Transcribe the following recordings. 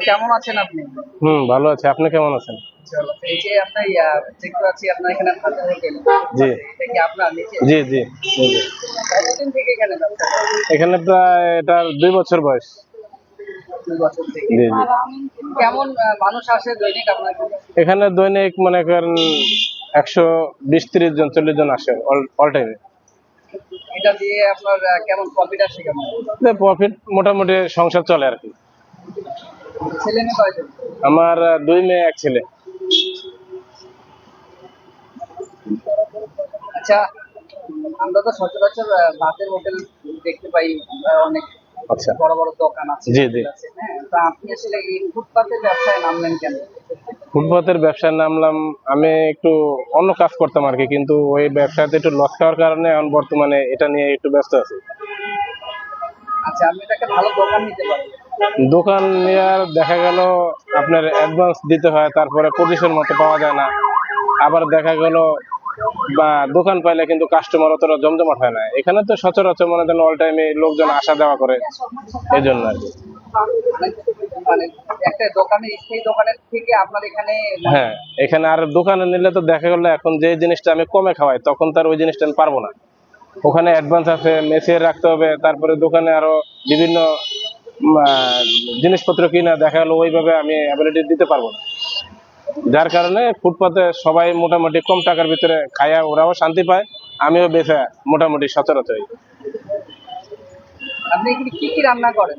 কেমন আছেন আপনি? হুম ভালো আছে। আপনি কেমন আছেন? এই যে আপনার দেখতে আপনার এখানে হাজার হোটেল জি। এটা কি আপনার নিচে? জি জি। জি। কতদিন থেকে এখানে এখানে প্রায় এটার দুই বছর বয়স। কেমন মানুষ আসে দৈনিক আপনার? এখানে? এখানে দৈনিক মনে করেন একশো বিশ ত্রিশ জন চল্লিশ জন আসে অল টাইমে এটা দিয়ে আপনার কেমন প্রফিট আসে কেমন? প্রফিট মোটামুটি সংসার চলে আর কি। ছেলে মেয়ে কয়জন? আমার দুই মেয়ে এক ছেলে। আচ্ছা আমরা তো সচরাচর ভাতের হোটেল দেখতে পাই অনেক আচ্ছা। বড় বড় দোকান আছে জি, জি। হ্যাঁ? তা আপনি আসলে এই ফুটপাতের ব্যবসায় নামলেন কেন? ফুটপাতের ব্যবসায় নামলাম আমি একটু অন্য কাজ করতাম আর কি কিন্তু ওই ব্যবসাতে একটু লস খাওয়ার কারণে এখন বর্তমানে এটা নিয়ে একটু ব্যস্ত আছি। আচ্ছা আপনি একটা ভালো দোকান নিতে পারেন দোকান নেওয়ার দেখা গেল আপনার অ্যাডভান্স দিতে হয় তারপরে পজিশন মতো পাওয়া যায় না। আবার দেখা গেল বা দোকান পাইলে কিন্তু কাস্টমার অতটা জমজমাট হয় না। এখানে তো সচরাচর মনে দেন অল টাইমে লোকজন আসা দেওয়া করে এই জন্য আর কি। মানে একটা দোকানে সেই দোকানের থেকে আপনার এখানে হ্যাঁ এখানে আর দোকানে নিলে তো দেখা গেল এখন যে জিনিসটা আমি কমে খাওয়াই তখন তার ওই জিনিসটা আমি পারব না। ওখানে অ্যাডভান্স আছে মেসে রাখতে হবে তারপরে দোকানে আরও বিভিন্ন জিনিসপত্র কিনা দেখা গেলো ওইভাবে আমি অ্যাবিলিটি দিতে পারব না। যার কারণে ফুটপাতে সবাই মোটামুটি কম টাকার ভিতরে খায়া ওরাও শান্তি পায় আমিও বেঁচে মোটামুটি সচরাচর হই। আপনি কি কি রান্না করেন?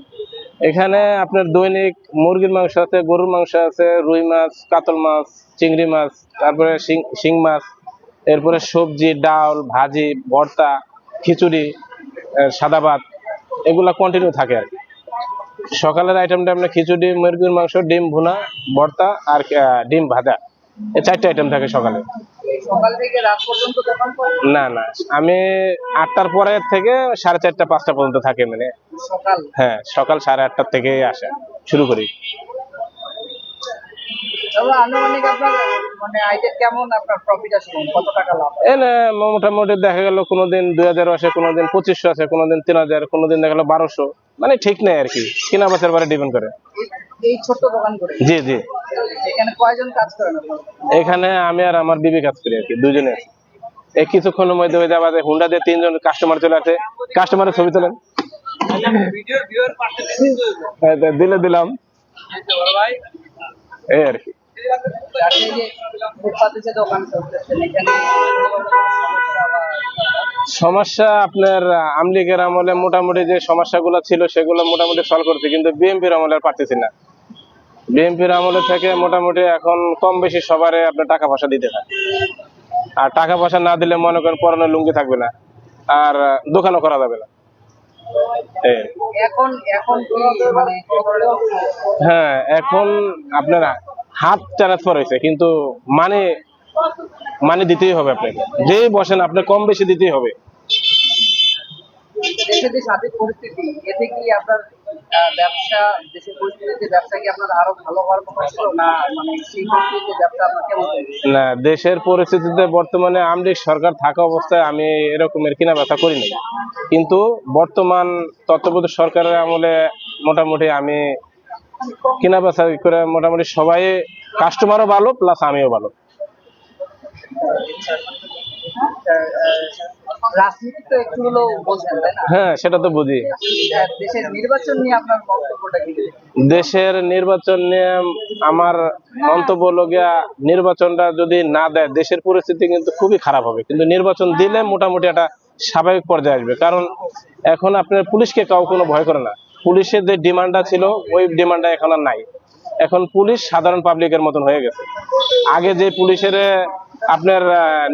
এখানে আপনার দৈনিক মুরগির মাংস আছে, গরুর মাংস আছে, রুই মাছ, কাতল মাছ, চিংড়ি মাছ, তারপরে শিং- মাছ, এরপরে সবজি, ডাল, ভাজি, ভর্তা, খিচুড়ি সাদা ভাত, এগুলা কন্টিনিউ থাকে আর সকালের আইটেমটা আপনার খিচুড়ি, মুরগির মাংস, ডিম ভুনা, ভর্তা আর ডিম ভাজা। এই চারটে আইটেম থাকে সকালে। না না। আমি আটটার পরে থেকে সাড়ে চারটা পাঁচটা পর্যন্ত থাকে মানে। হ্যাঁ সকাল সাড়ে আটটার থেকে আসে। শুরু করি। তবে আনুমানিক আপনার মানে আইটেম কেমন আপনার প্রফিট আসে? কত টাকা লাভ? এনে মোটামুটি দেখা গেল কোনোদিন দুই হাজার আসে কোনোদিন পঁচিশশো আছে কোনোদিন তিন হাজার কোনোদিন দেখা গেলো বারোশো। মানে ঠিক নেই আর কি। কিনা বেচার পরে ডিপেন্ড করে জি জি। এখানে কয়জন কাজ করেন এখানে আমি আর আমার বিবি কাজ করি আর কি, দুজনে আছি। এই কিছুক্ষণের মধ্যে ওই যাবা হুন্ডা দিয়ে তিনজন কাস্টমার চলে আসে। কাস্টমারের ছবি তোলেন। দিলে দিলাম। এই আর কি। সমস্যা আপনার, আমলিগের আমলে মোটামুটি যে সমস্যাগুলো ছিল, সেগুলো মোটামুটি সলভ করছে, কিন্তু বিএনপির আমলে আর পারতেছি না। বিএনপির আমলে থেকে মোটামুটি এখন কম বেশি সবারে আপনার টাকা পয়সা দিতে হয়। আর টাকা পয়সা না দিলে মনে করেন পরনে লুঙ্গি থাকবে না। আর দোকানও করা যাবে না। মানে হ্যাঁ এখন আপনার হাত ট্রান্সফার হয়েছে কিন্তু মানে মানে দিতেই হবে আপনাকে। যেই বসেন আপনি কম বেশি দিতেই হবে। দেশের যে সার্বিক পরিস্থিতি? এতে কি আপনার আহ, ব্যবসা দেশের পরিস্থিতিতে ব্যবসা কি আপনার আরও ভালো হওয়ার কথা ছিল না মানে সেই পরিস্থিতিতে ব্যবসা আপনার কেমন না দেশের পরিস্থিতিতে বর্তমানে আমলিক সরকার থাকা অবস্থায় আমি এরকমের কিনা ব্যথা করিনি। কিন্তু বর্তমান তত্ত্বাবধায়ক সরকারের আমলে মোটামুটি আমি কিনা বেচা করে মোটামুটি সবাই কাস্টমারও ভালো প্লাস আমিও ভালো। আহ, রাজনীতি তো একটু হলেও বোঝেন তাই না? হ্যাঁ সেটা তো বুঝি। দেশের নির্বাচন নিয়ে আপনার বক্তব্যটা কি? দেশের নির্বাচন নিয়ে আমার মন্তব্য হলো গিয়া নির্বাচনটা যদি না দেয় দেশের পরিস্থিতি কিন্তু খুবই খারাপ হবে। কিন্তু নির্বাচন দিলে মোটামুটি একটা স্বাভাবিক পর্যায়ে আসবে। কারণ এখন আপনার পুলিশকে কাউ কোনো ভয় করে না। পুলিশের যে ডিমান্ডটা ছিল ওই ডিমান্ডটা এখন আর নাই। এখন পুলিশ সাধারণ পাবলিকের মতন হয়ে গেছে। আগে যে পুলিশের আপনার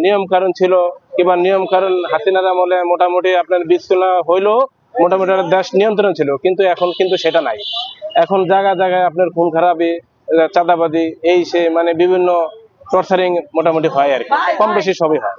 নিয়ম কারণ ছিল কিংবা নিয়ম কারণ হাসিনার আমলে মোটামুটি আপনার বিচ্ছুলা হইলেও মোটামুটি দেশ নিয়ন্ত্রণ ছিল, কিন্তু এখন কিন্তু সেটা নাই। এখন জায়গা জায়গায় আপনার খুন খারাপি চাঁদাবাদি এই সে মানে বিভিন্ন টর্চারিং মোটামুটি হয় আর কি, কম বেশি সবই হয়।